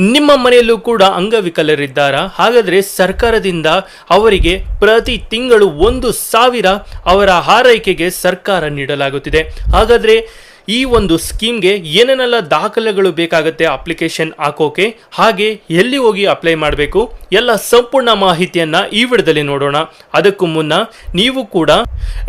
ನಿಮ್ಮ ಮನೆಯಲ್ಲೂ ಕೂಡ ಅಂಗವಿಕಲರಿದ್ದಾರಾ? ಹಾಗಾದರೆ ಸರ್ಕಾರದಿಂದ ಅವರಿಗೆ ಪ್ರತಿ ತಿಂಗಳು ಒಂದು ಸಾವಿರ ಅವರ ಹಾರೈಕೆಗೆ ಸರ್ಕಾರ ನೀಡಲಾಗುತ್ತಿದೆ. ಹಾಗಾದರೆ ಈ ಒಂದು ಸ್ಕೀಮ್ಗೆ ಏನೇನೆಲ್ಲ ದಾಖಲೆಗಳು ಬೇಕಾಗುತ್ತೆ ಅಪ್ಲಿಕೇಶನ್ ಹಾಕೋಕೆ, ಹಾಗೆ ಎಲ್ಲಿ ಹೋಗಿ ಅಪ್ಲೈ ಮಾಡಬೇಕು, ಎಲ್ಲ ಸಂಪೂರ್ಣ ಮಾಹಿತಿಯನ್ನ ಈ ವಿಡದಲ್ಲಿ ನೋಡೋಣ. ಅದಕ್ಕೂ ಮುನ್ನ ನೀವು ಕೂಡ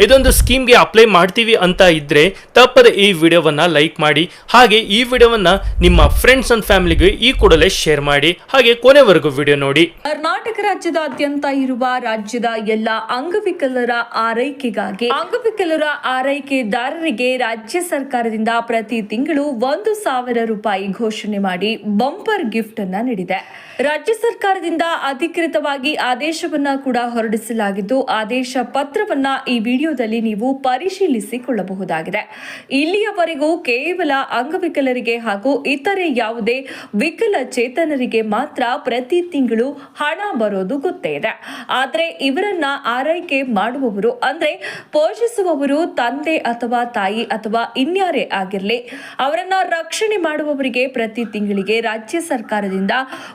ಇದೊಂದು ಸ್ಕೀಮ್ಗೆ ಅಪ್ಲೈ ಮಾಡ್ತೀವಿ ಅಂತ ಇದ್ರೆ ತಪ್ಪದೆ ಈ ವಿಡಿಯೋವನ್ನ ಲೈಕ್ ಮಾಡಿ, ಹಾಗೆ ಈ ವಿಡಿಯೋವನ್ನ ನಿಮ್ಮ ಫ್ರೆಂಡ್ಸ್ ಅಂಡ್ ಫ್ಯಾಮಿಲಿಗೆ ಈ ಕೂಡಲೇ ಶೇರ್ ಮಾಡಿ, ಹಾಗೆ ಕೊನೆವರೆಗೂ ವಿಡಿಯೋ ನೋಡಿ. ಕರ್ನಾಟಕ ರಾಜ್ಯದಾದ್ಯಂತ ಇರುವ ರಾಜ್ಯದ ಎಲ್ಲ ಅಂಗವಿಕಲರ ಆರೈಕೆಗಾಗಿ, ಅಂಗವಿಕಲರ ಆರೈಕೆದಾರರಿಗೆ ರಾಜ್ಯ ಸರ್ಕಾರದಿಂದ ಪ್ರತಿ ತಿಂಗಳು ಒಂದು ಸಾವಿರ ರೂಪಾಯಿ ಘೋಷಣೆ ಮಾಡಿ ಬಂಪರ್ ಗಿಫ್ಟ್ ಅನ್ನ ನೀಡಿದೆ. ರಾಜ್ಯ ಸರ್ಕಾರದಿಂದ ಅಧಿಕೃತವಾಗಿ ಆದೇಶವನ್ನ ಕೂಡ ಹೊರಡಿಸಲಾಗಿದ್ದು, ಆದೇಶ ಪತ್ರವನ್ನ ಈ ವಿಡಿಯೋದಲ್ಲಿ ನೀವು ಪರಿಶೀಲಿಸಿಕೊಳ್ಳಬಹುದಾಗಿದೆ. ಇಲ್ಲಿಯವರೆಗೂ ಕೇವಲ ಅಂಗವಿಕಲರಿಗೆ ಹಾಗೂ ಇತರೆ ಯಾವುದೇ ವಿಕಲಚೇತನರಿಗೆ ಮಾತ್ರ ಪ್ರತಿ ತಿಂಗಳು ಹಣ ಬರೋದು ಗೊತ್ತೇ ಇದೆ. ಆದರೆ ಇವರನ್ನ ಆರೈಕೆ ಮಾಡುವವರು ಅಂದ್ರೆ ಪೋಷಿಸುವವರು ತಂದೆ ಅಥವಾ ತಾಯಿ ಅಥವಾ ಇನ್ಯಾರೇ ಆಗಿರಲಿ. ಅವರನ್ನ ರಕ್ಷಣೆ ಮಾಡುವವರಿಗೆ ಪ್ರತಿ ತಿಂಗಳಿಗೆ ರಾಜ್ಯ ಸರ್ಕಾರದಿಂದ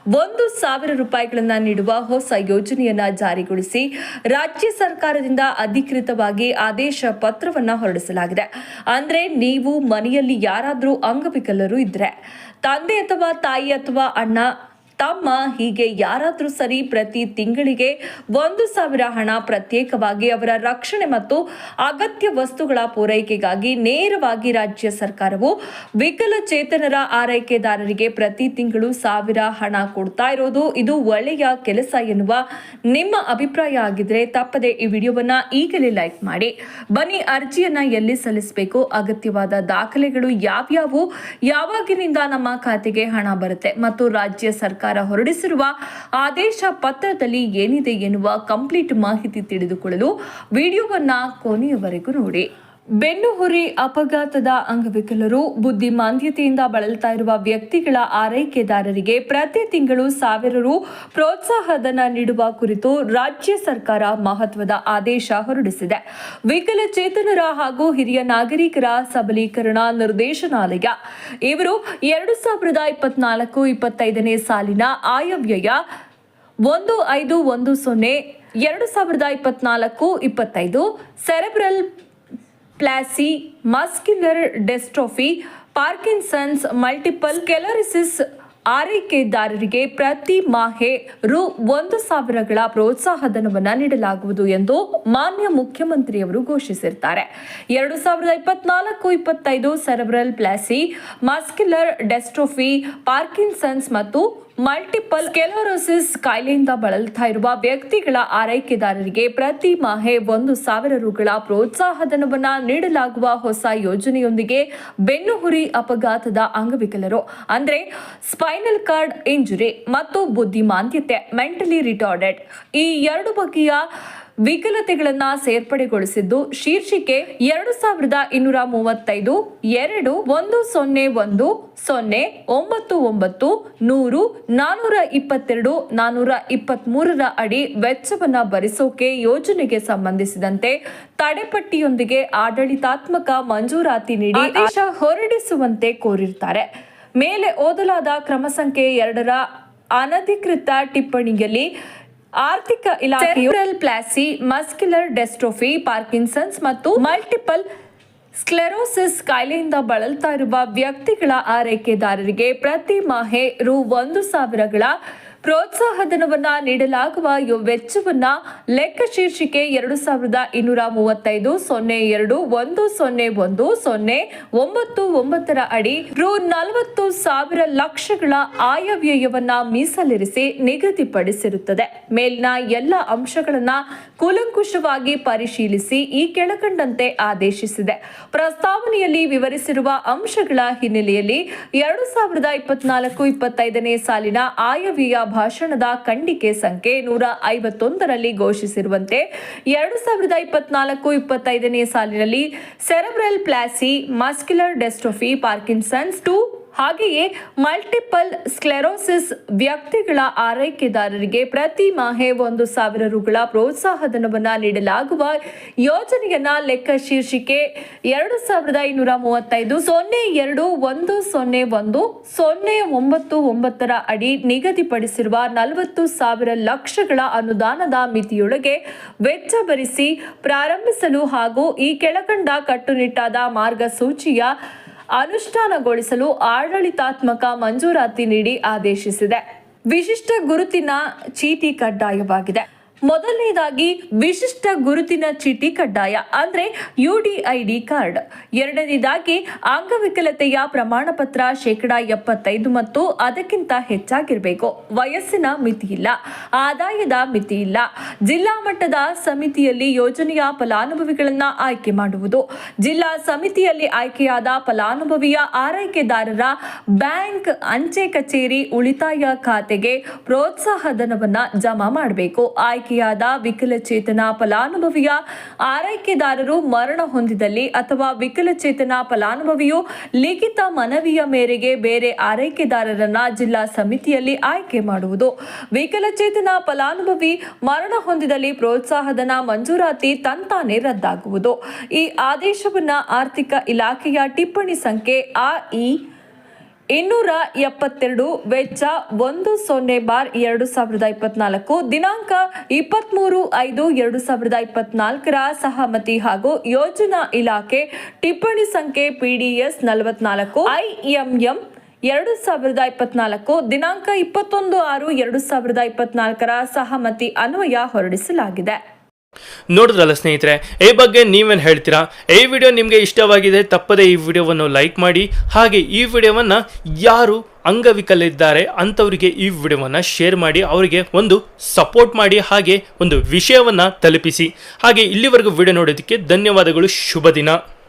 ಒಂದು ಸಾವಿರ ರೂಪಾಯಿಗಳನ್ನ ನೀಡುವ ಹೊಸ ಯೋಜನೆಯನ್ನ ಜಾರಿಗೊಳಿಸಿ ರಾಜ್ಯ ಸರ್ಕಾರದಿಂದ ಅಧಿಕೃತವಾಗಿ ಆದೇಶ ಪತ್ರವನ್ನ ಹೊರಡಿಸಲಾಗಿದೆ. ಅಂದ್ರೆ ನೀವು ಮನೆಯಲ್ಲಿ ಯಾರಾದರೂ ಅಂಗವಿಕಲರು ಇದ್ರೆ, ತಂದೆ ಅಥವಾ ತಾಯಿ ಅಥವಾ ಅಣ್ಣ ತಮ್ಮ ಹೀಗೆ ಯಾರಾದರೂ ಸರಿ ಪ್ರತಿ ತಿಂಗಳಿಗೆ ಒಂದು ಸಾವಿರ ಹಣ ಪ್ರತ್ಯೇಕವಾಗಿ ಅವರ ರಕ್ಷಣೆ ಮತ್ತು ಅಗತ್ಯ ವಸ್ತುಗಳ ಪೂರೈಕೆಗಾಗಿ ನೇರವಾಗಿ ರಾಜ್ಯ ಸರ್ಕಾರವು ವಿಕಲಚೇತನರ ಆರೈಕೆದಾರರಿಗೆ ಪ್ರತಿ ತಿಂಗಳು ಸಾವಿರ ಹಣ ಕೊಡ್ತಾ ಇರೋದು ಇದು ಒಳ್ಳೆಯ ಕೆಲಸ ಎನ್ನುವ ನಿಮ್ಮ ಅಭಿಪ್ರಾಯ ಆಗಿದ್ರೆ ತಪ್ಪದೆ ಈ ವಿಡಿಯೋವನ್ನ ಈಗಲೇ ಲೈಕ್ ಮಾಡಿ. ಬನ್ನಿ, ಅರ್ಜಿಯನ್ನ ಎಲ್ಲಿ ಸಲ್ಲಿಸಬೇಕು, ಅಗತ್ಯವಾದ ದಾಖಲೆಗಳು ಯಾವ್ಯಾವು, ಯಾವಾಗಿನಿಂದ ನಮ್ಮ ಖಾತೆಗೆ ಹಣ ಬರುತ್ತೆ ಮತ್ತು ರಾಜ್ಯ ಸರ್ಕಾರ ಹೊರಡಿಸಿರುವ ಆದೇಶ ಪತ್ರದಲ್ಲಿ ಏನಿದೆ ಎನ್ನುವ ಕಂಪ್ಲೀಟ್ ಮಾಹಿತಿ ತಿಳಿದುಕೊಳ್ಳಲು ವಿಡಿಯೋವನ್ನು ಕೊನೆಯವರೆಗೂ ನೋಡಿ. ಬೆನ್ನು ಹುರಿ ಅಪಘಾತದ ಅಂಗವಿಕಲರು ಬುದ್ಧಿಮಾಂದ್ಯತೆಯಿಂದ ಬಳಲ್ತಾ ಇರುವ ವ್ಯಕ್ತಿಗಳ ಆರೈಕೆದಾರರಿಗೆ ಪ್ರತಿ ತಿಂಗಳು ಸಾವಿರ ರು ಪ್ರೋತ್ಸಾಹಧನ ನೀಡುವ ಕುರಿತು ರಾಜ್ಯ ಸರ್ಕಾರ ಮಹತ್ವದ ಆದೇಶ ಹೊರಡಿಸಿದೆ. ವಿಕಲಚೇತನರ ಹಾಗೂ ಹಿರಿಯ ನಾಗರಿಕರ ಸಬಲೀಕರಣ ನಿರ್ದೇಶನಾಲಯ. ಇವರು ಎರಡು ಸಾವಿರದ ಇಪ್ಪತ್ನಾಲ್ಕು ಇಪ್ಪತ್ತೈದನೇ ಸಾಲಿನ ಆಯವ್ಯಯ ಒಂದು ಐದು ಒಂದು ಸೊನ್ನೆ ಎರಡು ಸಾವಿರದ ಇಪ್ಪತ್ನಾಲ್ಕು ಇಪ್ಪತ್ತೈದು cerebral palsy, muscular dystrophy, Parkinson's, multiple sclerosis, ಆರೈಕೆದಾರರಿಗೆ ಪ್ರತಿ ಮಾಹೆ ರು ಒಂದು ಸಾವಿರಗಳ ಪ್ರೋತ್ಸಾಹಧನವನ್ನು ನೀಡಲಾಗುವುದು ಎಂದು ಮಾನ್ಯ ಮುಖ್ಯಮಂತ್ರಿಯವರು ಘೋಷಿಸಿರ್ತಾರೆ. ಎರಡು ಸಾವಿರದ ಇಪ್ಪತ್ನಾಲ್ಕು, ಇಪ್ಪತ್ತೈದು cerebral palsy, muscular dystrophy, Parkinson's ಮತ್ತು ಮಲ್ಟಿಪಲ್ ಸ್ಕೆಲೋರೋಸಿಸ್ ಕಾಯಿಲೆಯಿಂದ ಬಳಲ್ತಾ ಇರುವ ವ್ಯಕ್ತಿಗಳ ಆರೈಕೆದಾರರಿಗೆ ಪ್ರತಿ ಮಾಹೆ ಒಂದು ಸಾವಿರ ರುಗಳ ಪ್ರೋತ್ಸಾಹಧನವನ್ನ ನೀಡಲಾಗುವ ಹೊಸ ಯೋಜನೆಯೊಂದಿಗೆ ಬೆನ್ನುಹುರಿ ಅಪಘಾತದ ಅಂಗವಿಕಲರು. ಅಂದ್ರೆ ಸ್ಪೈನಲ್ ಕಾರ್ಡ್ ಇಂಜುರಿ ಮತ್ತು ಬುದ್ಧಿಮಾಂದ್ಯತೆ, ಮೆಂಟಲಿ ರಿಟಾರ್ಡೆಡ್. ಈ ಎರಡು ಬಗೆಯ ವಿಕಲತೆಗಳನ್ನ ಸೇರ್ಪಡೆಗೊಳಿಸಿದ್ದು ಶೀರ್ಷಿಕೆ ಎರಡು ಸಾವಿರದ ಇನ್ನೂರ ಮೂವತ್ತೈದು, ಎರಡು, ಒಂದು, ಸೊನ್ನೆ ಒಂದು, ಸೊನ್ನೆ, ಒಂಬತ್ತು ಒಂಬತ್ತು, ನೂರು, ನಾನೂರ ಇಪ್ಪತ್ತೆರಡು, ನಾನೂರ ಇಪ್ಪತ್ತ್ ಮೂರರ ಅಡಿ ವೆಚ್ಚವನ್ನ ಭರಿಸೋಕೆ ಯೋಜನೆಗೆ ಸಂಬಂಧಿಸಿದಂತೆ ತಡೆಪಟ್ಟಿಯೊಂದಿಗೆ ಆಡಳಿತಾತ್ಮಕ ಮಂಜೂರಾತಿ ನೀಡಿ ಆದೇಶ ಹೊರಡಿಸುವಂತೆ ಕೋರಿರ್ತಾರೆ ಮೇಲೆ ಓದಲಾದ ಕ್ರಮ ಸಂಖ್ಯೆ ಎರಡರ ಅನಧಿಕೃತ ಟಿಪ್ಪಣಿಯಲ್ಲಿ ಆರ್ಥಿಕ ಇಲಾಖೆಯು ಪ್ಲಾಸಿ, ಮಸ್ಕ್ಯುಲರ್ ಡೆಸ್ಟ್ರೋಫಿ, ಪಾರ್ಕಿನ್ಸನ್ಸ್ ಮತ್ತು ಮಲ್ಟಿಪಲ್ ಸ್ಕ್ಲೆರೋಸಿಸ್ ಕಾಯಿಲೆಯಿಂದ ಬಳಲ್ತಾ ಇರುವ ವ್ಯಕ್ತಿಗಳ ಆರೈಕೆದಾರರಿಗೆ ಪ್ರತಿ ಮಾಹೆ ರು ಒಂದು ಸಾವಿರಗಳ ಪ್ರೋತ್ಸಾಹಧನವನ್ನ ನೀಡಲಾಗುವ ವೆಚ್ಚವನ್ನ ಲೆಕ್ಕ ಶೀರ್ಷಿಕೆ ಎರಡು ಸಾವಿರದ ಇನ್ನೂರ ಮೂವತ್ತೈದು, ಸೊನ್ನೆ ಎರಡು, ಒಂದು, ಸೊನ್ನೆ ಒಂದು, ಸೊನ್ನೆ ಒಂಬತ್ತು, ಒಂಬತ್ತರ ಅಡಿ ರು ನಲವತ್ತು ಸಾವಿರ ಲಕ್ಷಗಳ ಆಯವ್ಯಯವನ್ನ ಮೀಸಲಿರಿಸಿ ನಿಗದಿಪಡಿಸಿರುತ್ತದೆ. ಮೇಲಿನ ಎಲ್ಲ ಅಂಶಗಳನ್ನ ಕೂಲಂಕುಷವಾಗಿ ಪರಿಶೀಲಿಸಿ ಈ ಕೆಳಕಂಡಂತೆ ಆದೇಶಿಸಿದೆ. ಪ್ರಸ್ತಾವನೆಯಲ್ಲಿ ವಿವರಿಸಿರುವ ಅಂಶಗಳ ಹಿನ್ನೆಲೆಯಲ್ಲಿ ಎರಡು ಸಾವಿರದ ಇಪ್ಪತ್ನಾಲ್ಕು, ಇಪ್ಪತ್ತೈದನೇ ಸಾಲಿನ ಆಯವ್ಯಯ ಭಾಷಣದ ಖಂಡಿಕೆ ಸಂಖ್ಯೆ ನೂರ ಐವತ್ತೊಂದರಲ್ಲಿ ಘೋಷಿಸಿರುವಂತೆ ಎರಡು ಸಾವಿರದ ಇಪ್ಪತ್ನಾಲ್ಕು ಇಪ್ಪತ್ತೈದನೇ ಸಾಲಿನಲ್ಲಿ cerebral palsy muscular dystrophy Parkinson's to ಹಾಗೆಯೇ ಮಲ್ಟಿಪಲ್ ಸ್ಕ್ಲೆರೋಸಿಸ್ ವ್ಯಕ್ತಿಗಳ ಆರೈಕೆದಾರರಿಗೆ ಪ್ರತಿ ಮಾಹೆ ಒಂದು ಸಾವಿರ ರುಗಳ ಪ್ರೋತ್ಸಾಹಧನವನ್ನು ನೀಡಲಾಗುವ ಯೋಜನೆಯನ್ನ ಲೆಕ್ಕ ಶೀರ್ಷಿಕೆ ಎರಡು ಸಾವಿರದ ಇನ್ನೂರ ಮೂವತ್ತೈದು ಸೊನ್ನೆ ಎರಡು ಒಂದು ಸೊನ್ನೆ ಒಂದು ಸೊನ್ನೆ ಒಂಬತ್ತು ಒಂಬತ್ತರ ಅಡಿ ನಿಗದಿಪಡಿಸಿರುವ ನಲವತ್ತು ಸಾವಿರ ಲಕ್ಷಗಳ ಅನುದಾನದ ಮಿತಿಯೊಳಗೆ ವೆಚ್ಚ ಭರಿಸಿ ಪ್ರಾರಂಭಿಸಲು ಹಾಗೂ ಈ ಕೆಳಕಂಡ ಕಟ್ಟುನಿಟ್ಟಾದ ಮಾರ್ಗಸೂಚಿಯ ಅನುಷ್ಠಾನಗೊಳಿಸಲು ಆಡಳಿತಾತ್ಮಕ ಮಂಜೂರಾತಿ ನೀಡಿ ಆದೇಶಿಸಿದೆ. ವಿಶಿಷ್ಟ ಗುರುತಿನ ಚೀಟಿ ಕಡ್ಡಾಯವಾಗಿದೆ. ಮೊದಲನೇದಾಗಿ ವಿಶಿಷ್ಟ ಗುರುತಿನ ಚೀಟಿ ಕಡ್ಡಾಯ, ಅಂದ್ರೆ ಯುಡಿಐಡಿ ಕಾರ್ಡ್. ಎರಡನೇದಾಗಿ ಅಂಗವಿಕಲತೆಯ ಪ್ರಮಾಣ ಪತ್ರ ಶೇಕಡ ಎಪ್ಪತ್ತೈದು ಮತ್ತು ಅದಕ್ಕಿಂತ ಹೆಚ್ಚಾಗಿರಬೇಕು. ವಯಸ್ಸಿನ ಮಿತಿ ಇಲ್ಲ, ಆದಾಯದ ಮಿತಿ ಇಲ್ಲ. ಜಿಲ್ಲಾ ಮಟ್ಟದ ಸಮಿತಿಯಲ್ಲಿ ಯೋಜನೆಯ ಫಲಾನುಭವಿಗಳನ್ನ ಆಯ್ಕೆ ಮಾಡುವುದು. ಜಿಲ್ಲಾ ಸಮಿತಿಯಲ್ಲಿ ಆಯ್ಕೆಯಾದ ಫಲಾನುಭವಿಯ ಆರೈಕೆದಾರರ ಬ್ಯಾಂಕ್ ಅಂಚೆ ಕಚೇರಿ ಉಳಿತಾಯ ಖಾತೆಗೆ ಪ್ರೋತ್ಸಾಹಧನವನ್ನ ಜಮಾ ಮಾಡಬೇಕು. ಆಯ್ಕೆಯಾದ ವಿಕಲಚೇತನ ಫಲಾನುಭವಿಯ ಆರೈಕೆದಾರರು ಮರಣ ಹೊಂದಿದಲ್ಲಿ ಅಥವಾ ವಿಕಲಚೇತನ ಫಲಾನುಭವಿಯು ಲಿಖಿತ ಮನವಿಯ ಮೇರೆಗೆ ಬೇರೆ ಆರೈಕೆದಾರರನ್ನ ಜಿಲ್ಲಾ ಸಮಿತಿಯಲ್ಲಿ ಆಯ್ಕೆ ಮಾಡುವುದು. ವಿಕಲಚೇತನ ಫಲಾನುಭವಿ ಮರಣ ಹೊಂದಿದಲ್ಲಿ ಪ್ರೋತ್ಸಾಹಧನ ಮಂಜೂರಾತಿ ತಂತಾನೆ ರದ್ದಾಗುವುದು. ಈ ಆದೇಶವನ್ನ ಆರ್ಥಿಕ ಇಲಾಖೆಯ ಟಿಪ್ಪಣಿ ಸಂಖ್ಯೆ ಆ ಇ ಇನ್ನೂರ ಎಪ್ಪತ್ತೆರಡು ವೆಚ್ಚ ಒಂದು ಸೊನ್ನೆ ಬಾರ್ ಎರಡು ಸಾವಿರದ ಇಪ್ಪತ್ನಾಲ್ಕು. ದಿನಾಂಕ ಇಪ್ಪತ್ತ್ಮೂರು ಐದು ಎರಡು ಸಾವಿರದ ಇಪ್ಪತ್ನಾಲ್ಕರ ಸಹಮತಿ ಹಾಗೂ ಯೋಜನಾ ಇಲಾಖೆ ಟಿಪ್ಪಣಿ ಸಂಖ್ಯೆ ಪಿಡಿಎಸ್ ನಲವತ್ನಾಲ್ಕು ಐಎಂಎಂ ಎರಡು ಸಾವಿರದ ಇಪ್ಪತ್ನಾಲ್ಕು, ದಿನಾಂಕ ಇಪ್ಪತ್ತೊಂದು ಆರು ಎರಡು ಸಾವಿರದ ಇಪ್ಪತ್ನಾಲ್ಕರ ಸಹಮತಿ ಅನ್ವಯ ಹೊರಡಿಸಲಾಗಿದೆ. ನೋಡಿದ್ರಲ್ಲ ಸ್ನೇಹಿತರೆ, ಈ ಬಗ್ಗೆ ನೀವೇನು ಹೇಳ್ತೀರಾ? ಈ ವಿಡಿಯೋ ನಿಮಗೆ ಇಷ್ಟವಾಗಿದೆ, ತಪ್ಪದೆ ಈ ವಿಡಿಯೋವನ್ನು ಲೈಕ್ ಮಾಡಿ, ಹಾಗೆ ಈ ವಿಡಿಯೋವನ್ನು ಯಾರು ಅಂಗವಿಕಲಿದ್ದಾರೆ ಅಂಥವರಿಗೆ ಈ ವಿಡಿಯೋವನ್ನು ಶೇರ್ ಮಾಡಿ, ಅವರಿಗೆ ಒಂದು ಸಪೋರ್ಟ್ ಮಾಡಿ, ಹಾಗೆ ಒಂದು ವಿಷಯವನ್ನು ತಲುಪಿಸಿ. ಹಾಗೆ ಇಲ್ಲಿವರೆಗೂ ವಿಡಿಯೋ ನೋಡೋದಕ್ಕೆ ಧನ್ಯವಾದಗಳು, ಶುಭ ದಿನ.